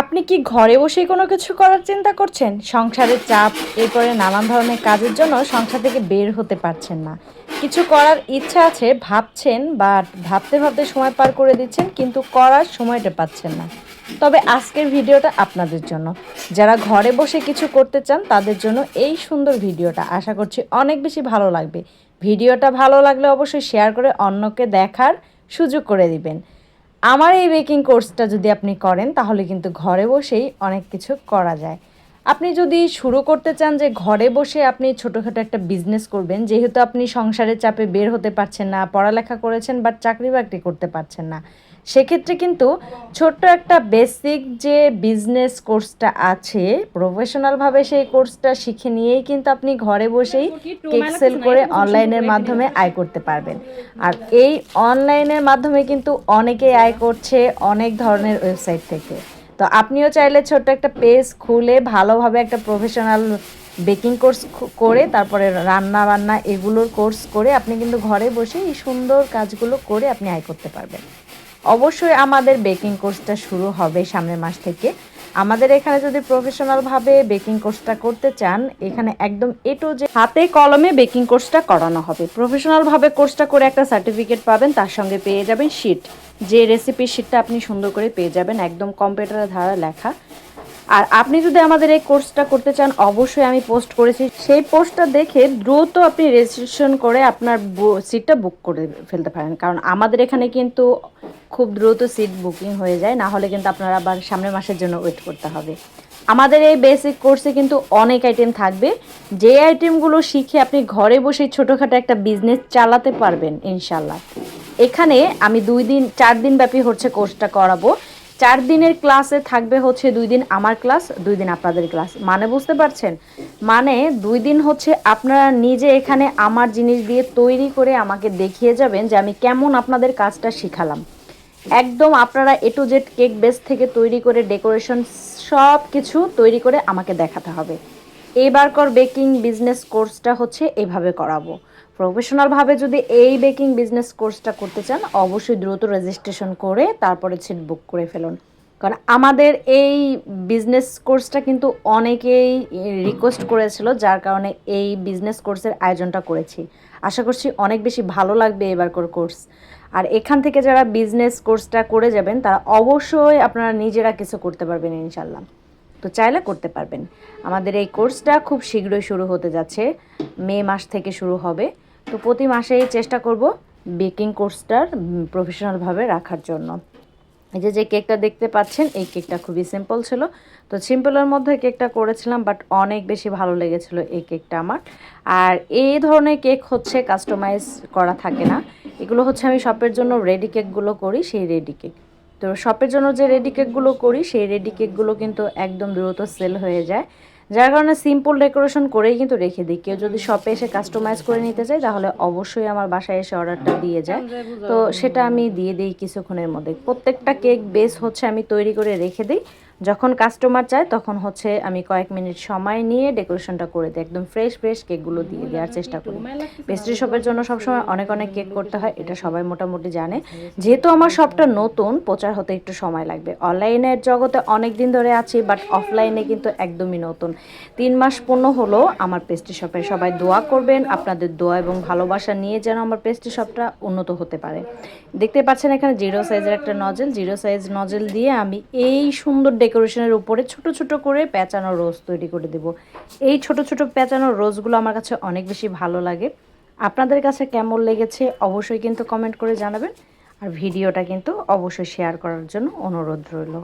আপনি কি ঘরে বসেই কোনো কিছু করার চিন্তা করছেন? সংসারের চাপ, এরপরে নানান ধরনের কাজের জন্য সংসার থেকে বের হতে পারছেন না। কিছু করার ইচ্ছা আছে, ভাবছেন বা ভাবতে ভাবতে সময় পার করে দিচ্ছেন, কিন্তু করার সময়টা পাচ্ছেন না। তবে আজকের ভিডিওটা আপনাদের জন্য। যারা ঘরে বসে কিছু করতে চান, তাদের জন্য এই সুন্দর ভিডিওটা। আশা করছি অনেক বেশি ভালো লাগবে। ভিডিওটা ভালো লাগলে অবশ্যই শেয়ার করে অন্যকে দেখার সুযোগ করে দিবেন। আমার এই বেকিং কোর্সটা যদি আপনি করেন, তাহলে কিন্তু ঘরে বসেই অনেক কিছু করা যায়। আপনি যদি শুরু করতে চান যে ঘরে বসে আপনি ছোটোখাটো একটা বিজনেস করবেন, যেহেতু আপনি সংসারের চাপে বের হতে পারছেন না, পড়ালেখা করেছেন বা চাকরি বাকরি করতে পারছেন না সেক্ষেত্রে কিন্তু ছোট্ট একটা বেসিক যে বিজনেস কোর্সটা আছে প্রফেশনালভাবে সেই কোর্সটা শিখে নিয়েই কিন্তু আপনি ঘরে বসেই কেক সেল করে অনলাইনের মাধ্যমে আয় করতে পারবেন। আর এই অনলাইনের মাধ্যমে কিন্তু অনেকেই আয় করছে অনেক ধরনের ওয়েবসাইট থেকে। তো আপনিও চাইলে ছোট্ট একটা পেজ খুলে ভালোভাবে একটা প্রফেশনাল বেকিং কোর্স করে তারপরে রান্না বান্না এগুলোর কোর্স করে আপনি কিন্তু ঘরে বসে এই সুন্দর কাজগুলো করে আপনি আয় করতে পারবেন। অবশ্যই আমাদের বেকিং কোর্সটা শুরু হবে সামনের মাস থেকে। আমাদের এখানে যদি প্রফেশনালভাবে বেকিং কোর্সটা করতে চান, এখানে একদম এটু যে হাতে কলমে বেকিং কোর্সটা করানো হবে। প্রফেশনালভাবে কোর্সটা করে একটা সার্টিফিকেট পাবেন, তার সঙ্গে পেয়ে যাবেন শিট যে রেসিপির শিটটা আপনি সুন্দর করে পেয়ে যাবেন, একদম কম্পিউটারের ধারা লেখা। আর আপনি যদি আমাদের এই কোর্সটা করতে চান, অবশ্যই আমি পোস্ট করেছি। সেই পোস্টটা দেখে দ্রুত আপনি রেজিস্ট্রেশন করে আপনার সিটটা বুক করে ফেলতে পারেন। কারণ আমাদের এখানে কিন্তু খুব দ্রুত সিট বুকিং হয়ে যায়, না হলে কিন্তু আপনার আবার সামনের মাসের জন্য ওয়েট করতে হবে। আমাদের এই বেসিক কোর্সে কিন্তু অনেক আইটেম থাকবে। যে আইটেমগুলো শিখে আপনি ঘরে বসে ছোটোখাটো একটা বিজনেস চালাতে পারবেন ইনশাল্লাহ এখানে আমি দুই দিন, চার দিন ব্যাপী হচ্ছে কোর্সটা করাবো। চার দিনের ক্লাসে থাকবে হচ্ছে দুই দিন আমার ক্লাস, দুই দিন আপনাদের ক্লাস। মানে বুঝতে পারছেন? মানে দুই দিন হচ্ছে আপনারা নিজে এখানে আমার জিনিস দিয়ে তৈরি করে আমাকে দেখিয়ে যাবেন যে আমি কেমন আপনাদের কাজটা শিখালাম। একদম আপনারা A to Z cake base থেকে তৈরি করে ডেকোরেশন সব কিছু তৈরি করে আমাকে দেখাতে হবে। এবারকর বেকিং বিজনেস কোর্সটা হচ্ছে এভাবে করাবো। প্রফেশনালভাবে যদি এই বেকিং বিজনেস কোর্সটা করতে চান, অবশ্যই দ্রুত রেজিস্ট্রেশন করে তারপরে সিট বুক করে ফেলুন। কারণ আমাদের এই বিজনেস কোর্সটা কিন্তু অনেকেই রিকোয়েস্ট করেছিল, যার কারণে এই বিজনেস কোর্সের আয়োজনটা করেছি। আশা করছি অনেক বেশি ভালো লাগবে এবারকর কোর্স আর এখান থেকে যারা বিজনেস কোর্সটা করে যাবেন, তারা অবশ্যই আপনারা নিজেরা কিছু করতে পারবেন ইনশাল্লাহ তো চাইলে করতে পারবেন। আমাদের এই কোর্সটা খুব শীঘ্রই শুরু হতে যাচ্ছে। মে মাস থেকে শুরু হবে। তো প্রতি মাসেই চেষ্টা করব বেকিং কোর্সটার প্রফেশনালভাবে রাখার জন্য। এই যে যে কেকটা দেখতে পাচ্ছেন, এই কেকটা খুবই সিম্পল ছিল। তো সিম্পলের মধ্যে কেকটা করেছিলাম বাট অনেক বেশি ভালো লেগেছিল এই কেকটা আমার। আর এই ধরনের কেক হচ্ছে কাস্টমাইজ করা থাকে না। এগুলো হচ্ছে আমি শপের জন্য রেডি কেকগুলো করি, সেই রেডি কেক তো শপের জন্য যে রেডি কেকগুলো করি সেই রেডি কেকগুলো কিন্তু একদম দ্রুত সেল হয়ে যায়। যার কারণে সিম্পল ডেকোরেশন করেই কিন্তু রেখে দিই। কেউ যদি শপে এসে কাস্টমাইজ করে নিতে চায় তাহলে অবশ্যই আমার বাসায় এসে অর্ডারটা দিয়ে যায়। তো সেটা আমি দিয়ে দিই কিছুক্ষণের মধ্যে। প্রত্যেকটা কেক বেস হচ্ছে আমি তৈরি করে রেখে দিই। যখন কাস্টমার চায়, তখন হচ্ছে আমি কয়েক মিনিট সময় নিয়ে ডেকোরেশনটা করে দিই। একদম ফ্রেশ ফ্রেশ কেকগুলো দিয়ে দেওয়ার চেষ্টা করি। পেস্ট্রি শপের জন্য সবসময় অনেক অনেক কেক করতে হয়, এটা সবাই মোটামুটি জানে। যেহেতু আমার শপটা নতুন, প্রচার হতে একটু সময় লাগবে। অনলাইনের জগতে অনেক দিন ধরে আছি বাট অফলাইনে কিন্তু একদমই নতুন। তিন মাস পূর্ণ হলো, আমার পেস্ট্রি শপে সবাই দোয়া করবেন, আপনাদের দোয়া এবং ভালোবাসা নিয়ে যেন আমার পেস্ট্রি শপটা উন্নত হতে পারে। দেখতে পাচ্ছেন এখানে জিরো সাইজের একটা নজেল জিরো সাইজ নজেল দিয়ে আমি এই সুন্দর ডেকোরেশনের উপরে ছোট ছোট করে পেঁচানো রোজ তৈরি করে দেব। এই ছোট ছোট পেঁচানো রোজগুলো আমার কাছে অনেক বেশি ভালো লাগে। আপনাদের কাছে কেমন লেগেছে অবশ্যই কিন্তু কমেন্ট করে জানাবেন। আর ভিডিওটা কিন্তু অবশ্যই শেয়ার করার জন্য অনুরোধ রইল।